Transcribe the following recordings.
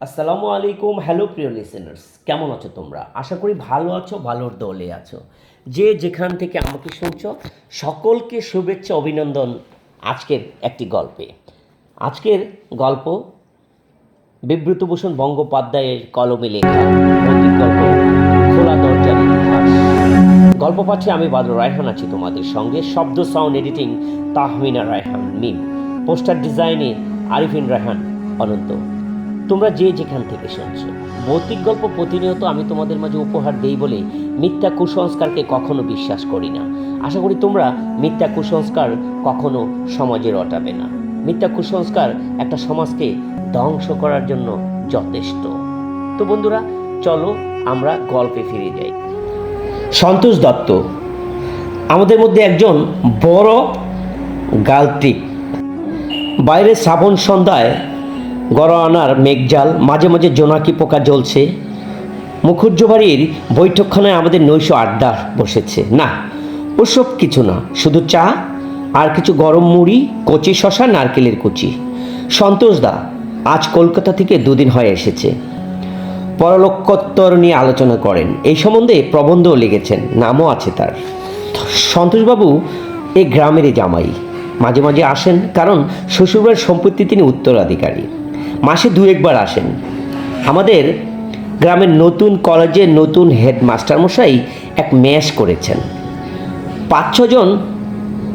আসসালামু আলাইকুম, হ্যালো প্রিয় লিসেনার্স কেমন আছো তোমরা? আশা করি ভালো আছো, ভালোর দলে আছো। যে যেখান থেকে আমাকে শুনছো, সকলকে শুভেচ্ছা, অভিনন্দন আজকের একটি গল্পে। আজকের গল্প বিব্রতভূষণ বঙ্গোপাধ্যায়ের কলমে লেখা গল্প, খোলা দরজার ইতিহাস। গল্প পাঠে আমি বাদর রায়হান আছি তোমাদের সঙ্গে। শব্দ sound editing Tahmina Raihan, Mim. Poster ডিজাইনে আরিফিন রায়হান, অনন্ত। তোমরা যে যেখান থেকে শুনছো। ভৌতিক গল্প প্রতিনিয়ত আমি তোমাদের মাঝে উপহার দেই বলে মিথ্যা কুসংস্কারকে কখনো বিশ্বাস করি না। আশা করি তোমরা মিথ্যা কুসংস্কার কখনো সমাজে রটাবে না। মিথ্যা কুসংস্কার একটা সমাজকে ধ্বংস করার জন্য যথেষ্ট। তো বন্ধুরা, চলো আমরা গল্পে ফিরে যাই। সন্তোষ দত্ত আমাদের মধ্যে একজন বড় গালত্রিক বাইরে শ্রাবণ সন্ধ্যায় গড়ানার মেঘজাল, মাঝে মাঝে জোনাকি পোকা জ্বলছে। মুখুজ্জ বাড়ির বৈঠকখানায় আমাদের নৈশ আড্ডা বসেছে। না, ওসব কিছু না, শুধু চা আর কিছু গরম মুড়ি, কচি শশা নারকেলের কুচি। সন্তোষ দা, আজ কলকাতা থেকে দুদিন হয়ে এসেছে। পরলোকোত্তর নিয়ে আলোচনা করেন। এই সম্বন্ধে প্রবন্ধও লিখেছেন, নামও আছে তার। সন্তোষবাবু এই গ্রামেরই জামাই। মাঝে মাঝে আসেন, কারণ শ্বশুরবাড়ির সম্পত্তি তিনি উত্তরাধিকারী। মাসে দু একবার আসেন। আমাদের গ্রামের নতুন কলেজের নতুন হেডমাস্টার মশাই এক ম্যাশ করেছেন। পাঁচ ছজন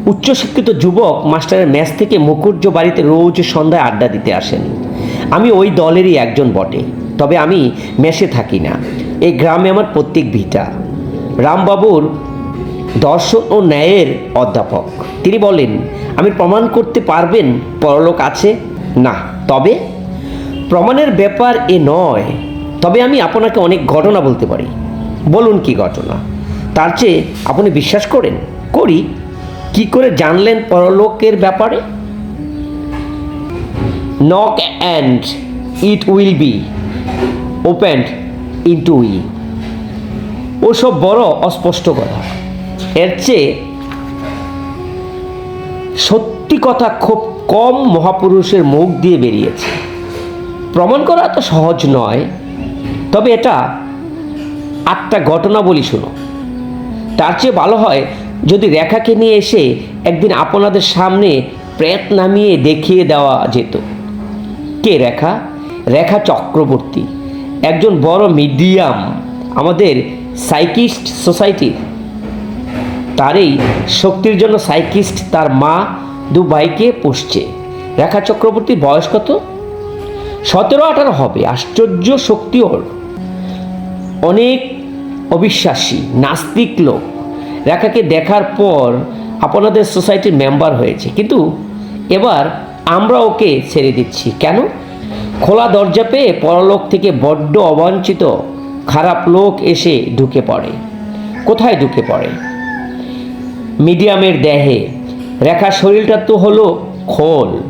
উচ্চশিক্ষিত যুবক মাস্টারের ম্যাচ থেকে মুকুর্য বাড়িতে রোজ সন্ধ্যায় আড্ডা দিতে আসেন। আমি ওই দলেরই একজন বটে, তবে আমি মেসে থাকি না। এই গ্রামে আমার প্রত্যেক ভিটা। রামবাবুর দর্শন ও ন্যায়ের অধ্যাপক। তিনি বলেন, আমি প্রমাণ করতে পারবেন পরলোক আছে? না। তবে প্রমাণের ব্যাপার এ নয়। তবে আমি আপনাকে অনেক ঘটনা বলতে পারি। বলুন কি ঘটনা? তার চেয়ে আপনি বিশ্বাস করেন? করি। কি করে জানলেন পরলোকের ব্যাপারে? Knock and it will be opened into we ওসব বড় অস্পষ্ট কথা। এর চেয়ে সত্যি কথা খুব কম মহাপুরুষের মুখ দিয়ে বেরিয়েছে। প্রমাণ করা এত সহজ নয়। তবে এটা আটটা ঘটনা বলি শুনো। তার চেয়ে ভালো হয় যদি রেখাকে নিয়ে এসে একদিন আপনাদের সামনে প্রেত নামিয়ে দেখিয়ে দেওয়া যেত। কে রেখা? রেখা চক্রবর্তী, একজন বড় মিডিয়াম, আমাদের সাইকিস্ট সোসাইটির তারই শক্তির জন্য সাইকিস্ট তার মা দু ভাইকে পুষছে। রেখা চক্রবর্তীর বয়স কত? সতেরো আঠারো হবে, আশ্চর্য শক্তি ওর। অনেক অবিশ্বাসী, নাস্তিক লোক। রেখাকে দেখার পর আপনাদের সোসাইটির মেম্বার হয়েছে। কিন্তু এবার আমরা ওকে ছেড়ে দিচ্ছি। কেন? খোলা দরজা পেয়ে পরলোক থেকে বড্ড অবাঞ্ছিত, খারাপ লোক এসে ঢুকে পড়ে। কোথায় ঢুকে পড়ে? মিডিয়ামের দেহে। রেখা শরীরটা তো হলো খোল।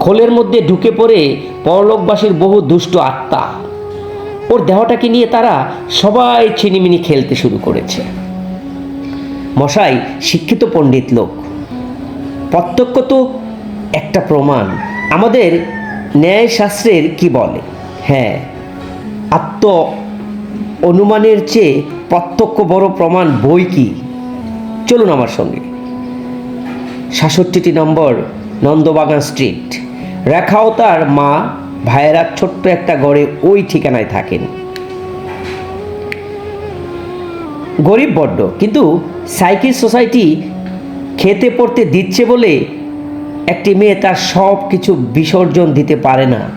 খোলের মধ্যে ঢুকে পড়ে পরলোকবাসীর বহু দুষ্ট আত্মা। ওর দেহটাকে নিয়ে তারা সবাই ছিনিমিনি খেলতে শুরু করেছে। মশাই, শিক্ষিত পণ্ডিত লোক। প্রত্যক্ষ তো একটা প্রমাণ। আমাদের ন্যায়শাস্ত্রের কি বলে? হ্যাঁ আত্ম অনুমানের চেয়ে প্রত্যক্ষ বড় প্রমাণ বই কি? চলুন আমার সঙ্গে। সাতষট্টিটি নম্বর, নন্দবাগান স্ট্রিট। রেখাও তার মা, ভাইয়েরা ছোট্ট একটা গড়ে ওই ঠিকানায় থাকেন। গরিব বড্ড, কিন্তু সাইকেল সোসাইটি খেতে পড়তে দিচ্ছে বলে একটি মেয়ে তার সব কিছু বিসর্জন দিতে পারে না।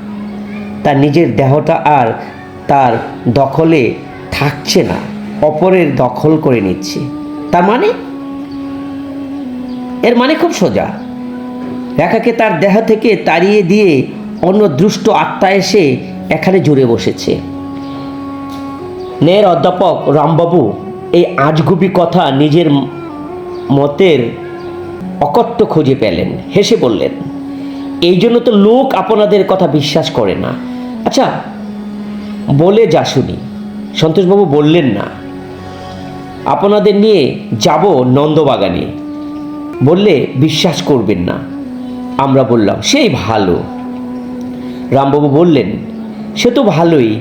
তার নিজের দেহটা আর তার দখলে থাকছে না, অপরের দখল করে নিচ্ছে। তার মানে? এর মানে খুব সোজা। রেখাকে তার দেহ থেকে তাড়িয়ে দিয়ে অন্য দুষ্ট আত্মা এসে এখানে জুড়ে বসেছে। নের অধ্যাপক রামবাবু, এই আজগুবি কথা নিজের মতের অকট্য খুঁজে পেলেন। হেসে বললেন, এই জন্য তো লোক আপনাদের কথা বিশ্বাস করে না। আচ্ছা বলে যা শুনি। সন্তোষবাবু বললেন না, আপনাদের নিয়ে যাব নন্দবাগানে। বললে বিশ্বাস করবেন না। আমরা বললাম সেই ভালো। রামবাবু বললেন, সে তো ভালোই,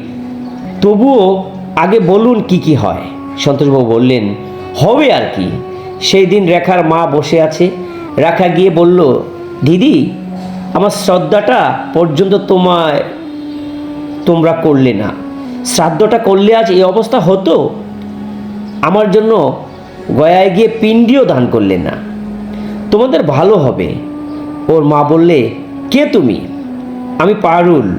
তবুও আগে বলুন কি কি হয়। সন্তোষবাবু বললেন, হবে আর কি। সেই দিন রেখার মা বসে আছে। রেখা গিয়ে বলল, দিদি, আমার শ্রদ্ধাটা পর্যন্ত তোমায়, তোমরা করলে না। শ্রাদ্ধটা করলে আজ এই অবস্থা হতো? আমার জন্য গয়ায় গিয়ে পিণ্ডিও দান করলে না। তোমাদের ভালো হবে। ওর মা বললে, কে তুমি? আমি পারুল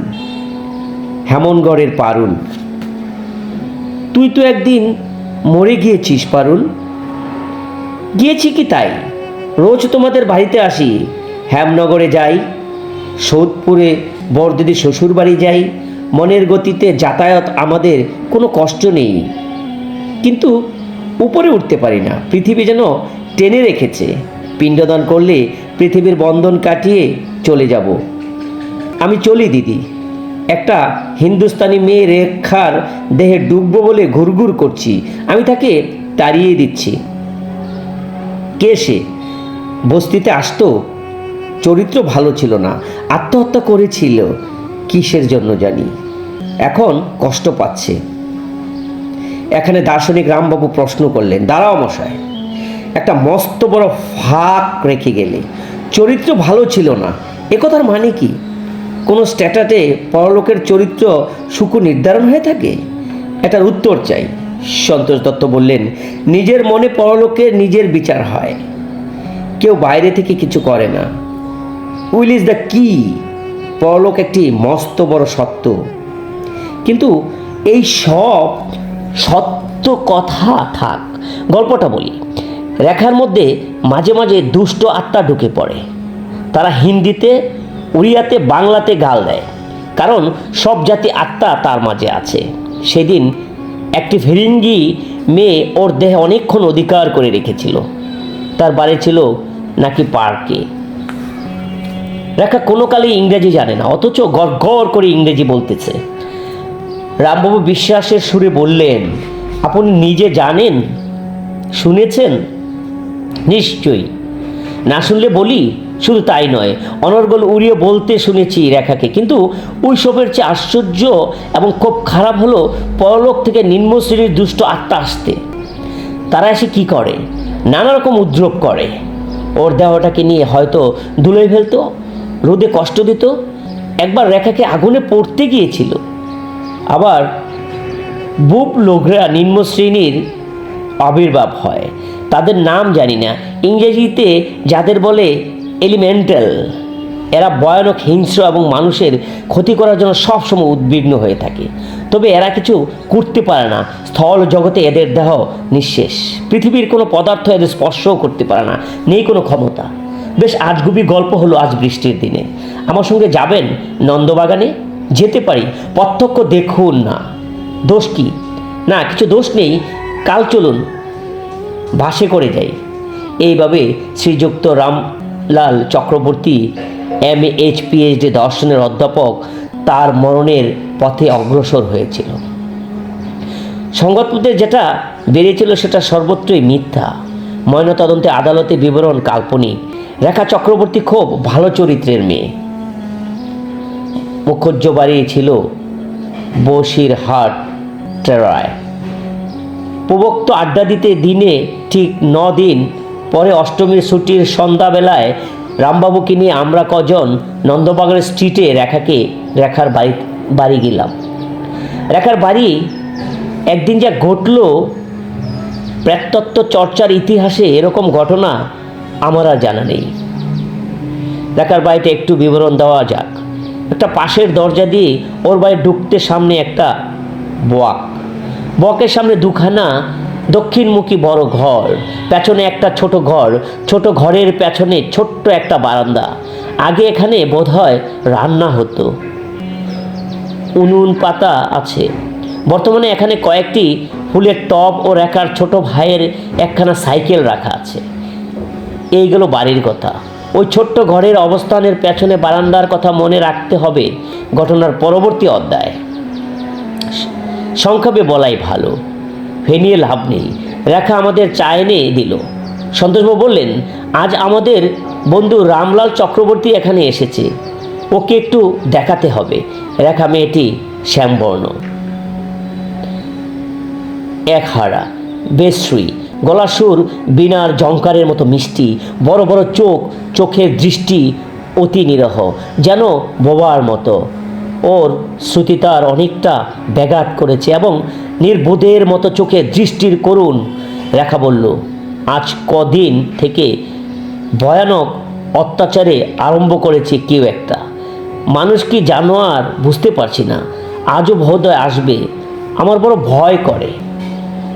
হেমনগড়ের পারুল। তুই তো একদিন মরে গিয়েছিস পারুল? গিয়েছি কি তাই? রোজ তোমাদের বাড়িতে আসি। হেমনগরে যাই, সৌদপুরে বরদিদি শ্বশুর বাড়ি যাই। মনের গতিতে যাতায়াত আমাদের কোনো কষ্ট নেই। কিন্তু উপরে উঠতে পারি না। পৃথিবী যেন টেনে রেখেছে। পিণ্ডদান করলে পৃথিবীর বন্ধন কাটিয়ে চলে যাব। আমি চলি, দিদি। একটা হিন্দুস্তানি মেয়ে রেখার দেহে ডুববো বলে ঘুরঘুর করছি। আমি তাকে তাড়িয়ে দিচ্ছি। কে সে? বস্তিতে আসতো? চরিত্র ভালো ছিল না। আত্মহত্যা করেছিল? কিসের জন্য জানি। এখন কষ্ট পাচ্ছে। এখানে দার্শনিক রামবাবু প্রশ্ন করলেন, দাঁড়াও মশাই। একটা মস্ত বড় ফাঁক রেখে গেলে। চরিত্র ভালো ছিল না। একথার মানে কি? কোনো স্ট্যাটাতে পরলোকের চরিত্র সুকু নির্ধারণ হয়ে থাকে? এটার উত্তর চাই। সন্তোষ দত্ত বললেন, নিজের মনে পরলোকের নিজের বিচার হয়। কেউ বাইরে থেকে কিছু করে না। উইল ইজ দ্য কি? পরলোক একটি মস্ত বড় সত্য। কিন্তু এই সব সত্য কথা থাক। গল্পটা বলি। রেখার মধ্যে মাঝে মাঝে দুষ্ট আত্মা ঢুকে পড়ে। তারা হিন্দিতে, উড়িয়াতে, বাংলাতে গাল দেয়। কারণ সব জাতি আত্মা তার মাঝে আছে। সেদিন একটি ফিরিঙ্গি মেয়ে ওর দেহে অনেকক্ষণ অধিকার করে রেখেছিল। তার বাড়ি ছিল নাকি পার্কে। রেখা কোনো কালে ইংরেজি জানে না, অথচ গড় গড় করে ইংরেজি বলতেছে। রামবাবু বিশ্বাসের সুরে বললেন, আপনি নিজে জানেন? শুনেছেন? নিশ্চয়ই। না শুনলে বলি, শুধু তাই নয়, অনর্গল উড়িয়ে বলতে শুনেছি রেখাকে, কিন্তু ওইসবের চেয়ে আশ্চর্য এবং খুব খারাপ হলো পরলোক থেকে নিম্ন শ্রেণির দুষ্ট আত্মা আসতে। তারা এসে কি করে? নানা রকম উদ্যোগ করে। ওর দেহটাকে নিয়ে হয়তো ধুলোয় ফেলতো, রোদে কষ্ট দিত, একবার রেখাকে আগুনে পড়তে গিয়েছিল। আবার বুপ লোকরা নিম্ন শ্রেণির আবির্ভাব হয়। তাদের নাম জানি না। ইংরেজিতে যাদের বলে এলিমেন্টাল, এরা ভয়ানক হিংস্র এবং মানুষের ক্ষতি করার জন্য সবসময় উদ্বিগ্ন হয়ে থাকে। তবে এরা কিছু করতে পারে না। স্থল জগতে এদের দেহ নিঃশেষ। পৃথিবীর কোনো পদার্থ এদের স্পর্শও করতে পারে না। নেই কোনো ক্ষমতা। বেশ আজগুবি গল্প হলো আজ বৃষ্টির দিনে। আমার সঙ্গে যাবেন নন্দবাগানে? যেতে পারি। প্রত্যক্ষ দেখুন না। দোষ কি? না, কিছু দোষ নেই। কাল চলুন। বাসে করে যাই এইভাবে শ্রীযুক্ত Ramlal Chakraborty M H PhD দর্শনের অধ্যাপক তার মরণের পথে অগ্রসর হয়েছিল। সংবাদপত্রে যেটা বেরিয়েছিল সেটা সর্বত্রই মিথ্যা। ময়নাতদন্তে আদালতে বিবরণ কাল্পনিক। রেখা চক্রবর্তী খুব ভালো চরিত্রের মেয়ে। মুখজ্জ বাড়ি ছিল বসিরহাট টেরায়। প্রবক্ত আড্ডা দিতে দিনে ঠিক ন দিন পরে অষ্টমীর ছুটির সন্ধ্যাবেলায় রামবাবুকে নিয়ে আমরা কজন নন্দবাগান স্ট্রিটে রেখাকে, রেখার বাড়ি বাড়ি গেলাম। রেখার বাড়ি একদিন যা ঘটল, প্রেততত্ত্ব চর্চার ইতিহাসে এরকম ঘটনা আমার আর জানা নেই। রেখার বাড়িতে একটু বিবরণ দেওয়া যাক। একটা পাশের দরজা দিয়ে ওর বাড়ি ঢুকতে সামনে একটা বক। বকের সামনে দুখানা দক্ষিণমুখী বড় ঘর, পেছনে একটা ছোট ঘর, ছোট ঘরের পেছনে ছোট্ট একটা বারান্দা। আগে এখানে বোধহয় রান্না হতো। উনুন, পাতা আছে। বর্তমানে এখানে কয়েকটি ফুলের টব ও রেখার ছোট ভাইয়ের একখানা সাইকেল রাখা আছে। এইগুলো বাড়ির কথা। ওই ছোট্ট ঘরের অবস্থানের পেছনে বারান্দার কথা মনে রাখতে হবে ঘটনার পরবর্তী অধ্যায়। সংক্ষেপে বলাই ভালো ফেনিয়ে লাভ নেই। রেখা আমাদের চা এনে দিল। সন্তোষবাবু বললেন, আজ আমাদের বন্ধু রামলাল চক্রবর্তী এখানে এসেছে। ওকে একটু দেখাতে হবে। রেখা মেয়েটি শ্যামবর্ণ। এক হারা বেশ্রী, গলার সুর বিনার জঙ্কারের মতো মিষ্টি, বড় বড় চোখ, চোখের দৃষ্টি অতি নিরহ, যেন বোবার মতো। ওর শ্রুতি তার অনেকটা ব্যাঘাত করেছে এবং নির্বোধের মতো চোখে দৃষ্টির করুণ, রেখা বলল, আজ কদিন থেকে ভয়ানক অত্যাচারে আরম্ভ করেছে কেউ একটা। মানুষ কি জানোয়ার বুঝতে পারছি না। আজও বোধহয় আসবে। আমার বড় ভয় করে।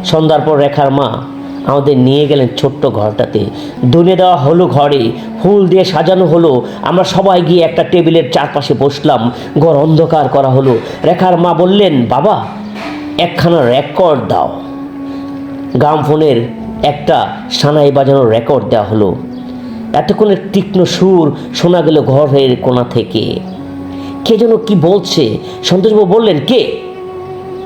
সন্ধ্যার পর রেখার মা আমাদের নিয়ে গেলেন ছোট্ট ঘরটাতে। দুনে দেওয়া হলো ঘরে, ফুল দিয়ে সাজানো হলো। আমরা সবাই গিয়ে একটা টেবিলের চারপাশে বসলাম। ঘর অন্ধকার করা হলো। রেখার মা বললেন, বাবা একখানা রেকর্ড দাও। গ্রামফোনের একটা সানাই বাজানোর রেকর্ড দেওয়া হলো। এতক্ষণের তীক্ষ্ণ সুর শোনা গেল ঘরের কোণা থেকে। কে যেন কি বলছে? সন্তোষবাবু বললেন, কে?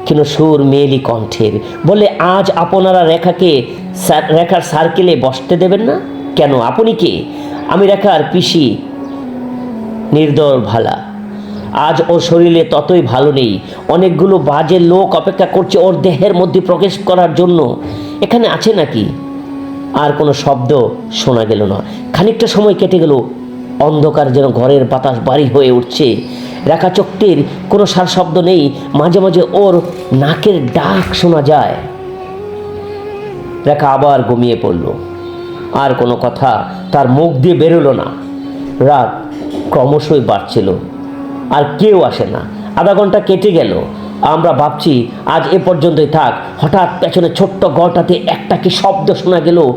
কেন সুর মেয়েলি কণ্ঠের। বলে আজ আপনারা রেখাকে রেখার সার্কেলে বসতে দেবেন না? কেন? আপনি কে? আমি রেখার পিসি নির্দর ভালা। আজ ওর শরীরে ততই ভালো নেই। অনেকগুলো বাজে লোক অপেক্ষা করছে ওর দেহের মধ্যে প্রবেশ করার জন্য। এখানে আছে নাকি? আর কোনো শব্দ শোনা গেল না। খানিকটা সময় কেটে গেল। অন্ধকার যেন ঘরের বাতাস বাড়ি হয়ে উঠছে। রেখা চোখটির কোনো সার শব্দ নেই। মাঝে মাঝে ওর নাকের ডাক শোনা যায়। রেখা আবার ঘুমিয়ে পড়ল। আর কোনো কথা তার মুখ দিয়ে বেরোলো না। রাত ক্রমশই বাড়ছিল। আর কেউ আসে না। আধা ঘণ্টা কেটে গেল। আমরা ভাবছি, আজ এ পর্যন্তই থাক। হঠাৎ পেছনে ছোট্ট ঘরটাতে একটা কি শব্দ শোনা গেল।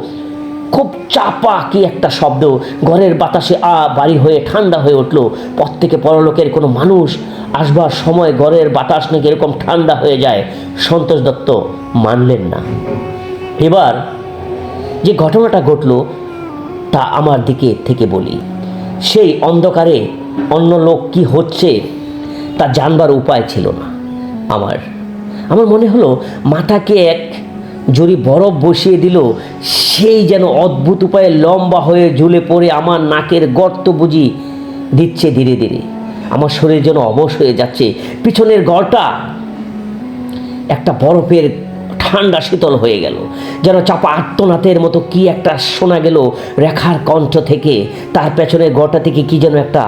খুব চাপা কি একটা শব্দ। ঘরের বাতাসে আ বাড়ি হয়ে ঠান্ডা হয়ে উঠল। প্রত্যেকে পরলোকের কোনো মানুষ আসবার সময় ঘরের বাতাস নাকি এরকম ঠান্ডা হয়ে যায়। সন্তোষ দত্ত মানলেন না। এবার যে ঘটনাটা ঘটল, তা আমার দিকে থেকে বলি। সেই অন্ধকারে অন্য লোক কি হচ্ছে, তা জানবার উপায় ছিল না আমার। আমার মনে হলো মাথাকে এক জড়ি বরফ বসিয়ে দিল, সেই যেন অদ্ভুত উপায়ে লম্বা হয়ে ঝুলে পড়ে আমার নাকের গর্ত বুঝি দিচ্ছে ধীরে ধীরে। আমার শরীর যেন অবশ হয়ে যাচ্ছে। পিছনের গড়টা একটা বরফের ঠান্ডা শীতল হয়ে গেল, যেন চাপা আত্মনাথের মতো কি একটা শোনা গেল রেখার কণ্ঠ থেকে। তার পেছনের গড়টা থেকে কি যেন একটা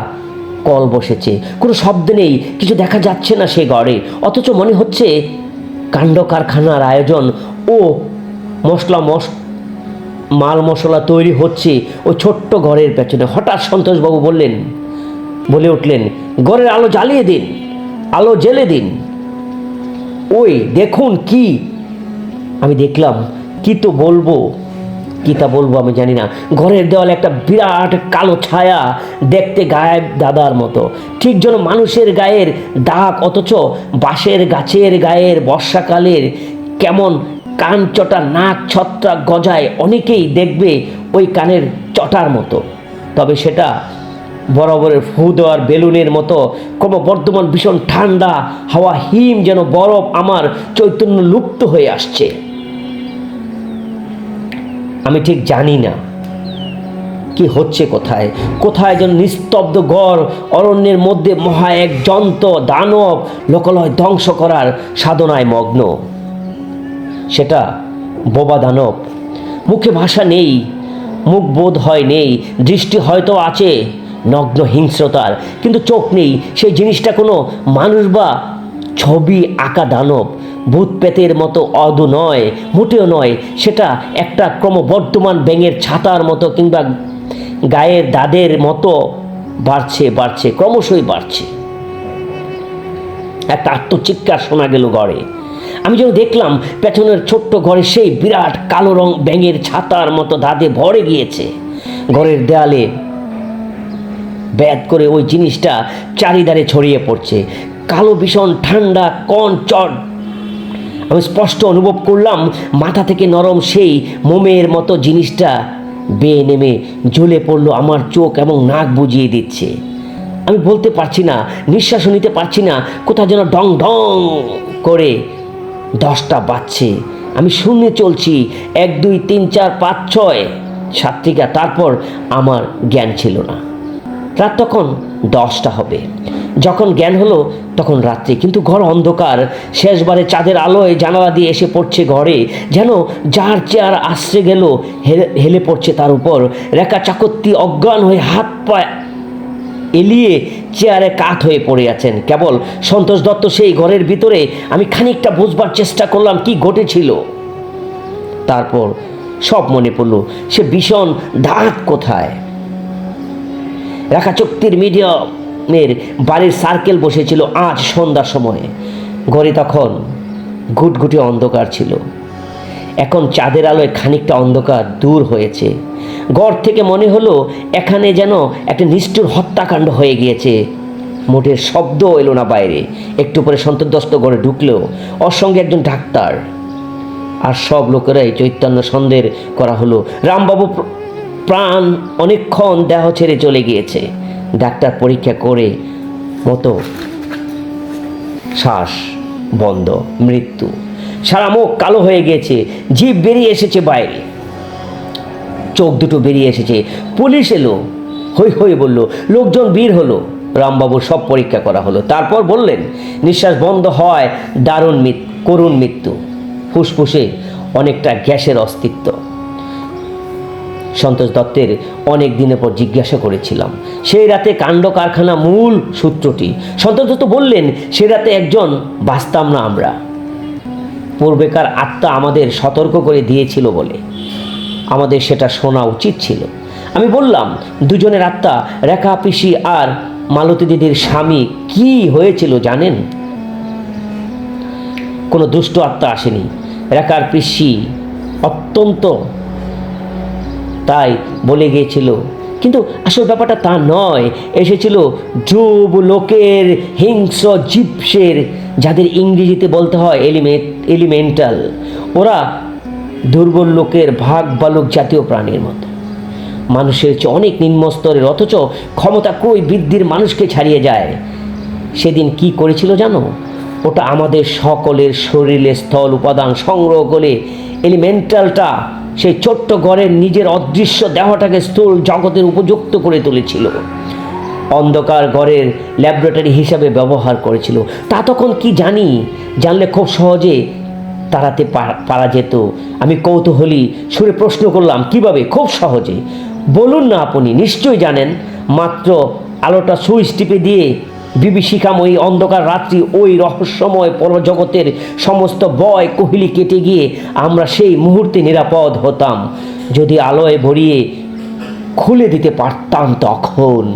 কল বসেছে। কোনো শব্দ নেই, কিছু দেখা যাচ্ছে না সে গড়ে। অথচ মনে হচ্ছে কাণ্ড কারখানার আয়োজন। ও মশলা মশ, মাল মশলা তৈরি হচ্ছে ও ছোট্ট ঘরের পেছনে। হঠাৎ সন্তোষবাবু বললেন, বলে উঠলেন, ঘরের আলো জ্বালিয়ে দিন, আলো জেলে দিন। ওই দেখুন কি, আমি দেখলাম, কি তো বলব? কি তা বলব আমি জানি না। ঘরের দেওয়ালে একটা বিরাট কালো ছায়া দেখতে গায়েব দাদার মতো। ঠিক যেন মানুষের গায়ের দাগ, অথচ বাঁশের গাছের গায়ের বর্ষাকালের কেমন কান চটা নাক ছত্রা গজায় অনেকেই দেখবে ওই কানের চটার মতো। তবে সেটা বরাবরের ফু দেওয়ার বেলুনের মতো ক্রমবর্ধমান ভীষণ ঠান্ডা, হাওয়া হিম যেন বরফ আমার চৈতন্য লুপ্ত হয়ে আসছে। আমি ঠিক জানি না। কি হচ্ছে কোথায়? কোথায় যেন নিস্তব্ধ গড়, অরণ্যের মধ্যে মহা এক যন্ত্র দানব লোকালয় ধ্বংস করার সাধনায় মগ্ন। সেটা বোবা দানব। মুখে ভাষা নেই, মুখ বোধ হয় নেই, দৃষ্টি হয়তো আছে নগ্ন হিংস্রতার কিন্তু চোখ নেই। সেই জিনিসটা কোনো মানুষ বা ছবি আঁকা দানব। ভূত পেতের মতো অদু নয়, মোটেও নয়, সেটা একটা ক্রমবর্ধমান ব্যাঙের ছাতার মতো কিংবা গায়ের দাদের মতো বাড়ছে বাড়ছে, ক্রমশই বাড়ছে। একটা আত্মচিৎকার শোনা গেল ঘরে। আমি যেন দেখলাম পেছনের ছোট্ট ঘরে সেই বিরাট কালো রং ব্যাঙের ছাতার মতো দাদে ভরে গিয়েছে, ঘরের দেয়ালে ব্যাদ করে ওই জিনিসটা চারিদারে ছড়িয়ে পড়ছে। কালো ভীষণ ঠান্ডা কন চট আমি স্পষ্ট অনুভব করলাম, মাথা থেকে নরম সেই মোমের মতো জিনিসটা বেয়ে নেমে ঝুলে পড়ল আমার চোখ এবং নাক বুজিয়ে দিচ্ছে। আমি বলতে পারছি না নিঃশ্বাস নিতে পারছি না কোথাও যেন ডং ডং করে দশটা বাজছে। আমি শূন্য চলছি, এক, দুই, তিন, চার, পাঁচ, ছয় সাতটিকা তারপর আমার জ্ঞান ছিল না। রাত তখন দশটা হবে। যখন জ্ঞান হলো, তখন রাত্রি। কিন্তু ঘর অন্ধকার। শেষবারে চাঁদের আলোয় জানালা দিয়ে এসে পড়ছে ঘরে। যেন যার চেয়ার আসছে গেল হেলে পড়ছে তার উপর। রেখা চাকত্তি অজ্ঞান হয়ে হাত পা এলিয়ে চেয়ারে কাত হয়ে পড়ে আছেন। কেবল সন্তোষ দত্ত সেই ঘরের ভিতরে। আমি খানিকটা বুঝবার চেষ্টা করলাম কি ঘটেছিল। তারপর সব মনে পড়ল, সে ভীষণ দাঁত কোথায়? রেখা চক্তির মিডিয়ামের বাড়ির সার্কেল বসেছিল আজ সন্ধ্যার সময়ে। ঘরে তখন ঘুটঘুটে অন্ধকার ছিল। এখন চাঁদের আলোয় খানিকটা অন্ধকার দূর হয়েছে। ঘর থেকে মনে হলো এখানে যেন একটা নিষ্ঠুর হত্যাকাণ্ড হয়ে গিয়েছে। মোটের শব্দ এলো না বাইরে। একটু পরে সন্তোষদস্ত ঘরে ঢুকলেও ওর সঙ্গে একজন ডাক্তার। আর সব লোকেরাই চৈতন্য সন্দেহ করা হলো। রামবাবু প্রাণ অনেকক্ষণ দেহ ছেড়ে চলে গিয়েছে। ডাক্তার পরীক্ষা করে মতো শ্বাস বন্ধ, মৃত্যু। সারা মুখ কালো হয়ে গিয়েছে জিভ বেরিয়ে এসেছে বাইরে। চোখ দুটো বেরিয়ে এসেছে। পুলিশ এলো হই হই বলল, লোকজন বীর হলো। রামবাবুর সব পরীক্ষা করা হলো। তারপর বললেন, নিঃশ্বাস বন্ধ হয়, দারুণ করুণ মৃত্যু। ফুসফুসে অনেকটা গ্যাসের অস্তিত্ব। সন্তোষ দত্তের অনেক দিনের পর জিজ্ঞাসা করেছিলাম। সেই রাতে কাণ্ড কারখানা মূল সূত্রটি। সন্তোষ দত্ত বললেন, সে রাতে একজন, বাঁচতাম না আমরা। পূর্বেকার আত্মা আমাদের সতর্ক করে দিয়েছিল বলে। আমাদের সেটা শোনা উচিত ছিল। আমি বললাম, দুজনের আত্মা, রেখা পিসি আর মালতী দিদির স্বামী কি হয়েছিল জানেন? কোনো দুষ্ট আত্মা আসেনি। রেখার পিসি অত্যন্ত তাই বলে গিয়েছিল। কিন্তু আসল ব্যাপারটা তা নয়। এসেছিল যুব লোকের হিংস্র জিপসের, যাদের ইংরেজিতে বলতে হয় এলিমেন্ট এলিমেন্টাল ওরা দুর্বল লোকের ভাগ বালক জাতীয় প্রাণীর মতো। মানুষের চেয়ে অনেক নিম্ন স্তরের অথচ ক্ষমতা ক্রয় বৃদ্ধির মানুষকে ছাড়িয়ে যায়। সেদিন কি করেছিল জানো? ওটা আমাদের সকলের শরীরে স্থল উপাদান সংগ্রহ করে এলিমেন্টালটা সেই ছোট্ট ঘরের নিজের অদৃশ্য দেহটাকে স্থূল জগতের উপযুক্ত করে তুলেছিল। অন্ধকার ঘরের ল্যাবরেটরি হিসাবে ব্যবহার করেছিল। তা তখন কি জানি? জানলে খুব সহজে তাড়াতে পারা যেত। আমি কৌতূহলী সুরে প্রশ্ন করলাম, কীভাবে? খুব সহজে। বলুন না আপনি, নিশ্চয়ই জানেন। মাত্র আলোটা সুইচ টিপে দিয়ে বিভীষিকাময়ী অন্ধকার রাত্রি ওই রহস্যময় পরজগতের সমস্ত বয় কোহিলি কেটে গিয়ে আমরা সেই মুহূর্তে নিরাপদ হতাম। যদি আলোয় ভরিয়ে খুলে দিতে পারতাম তখন।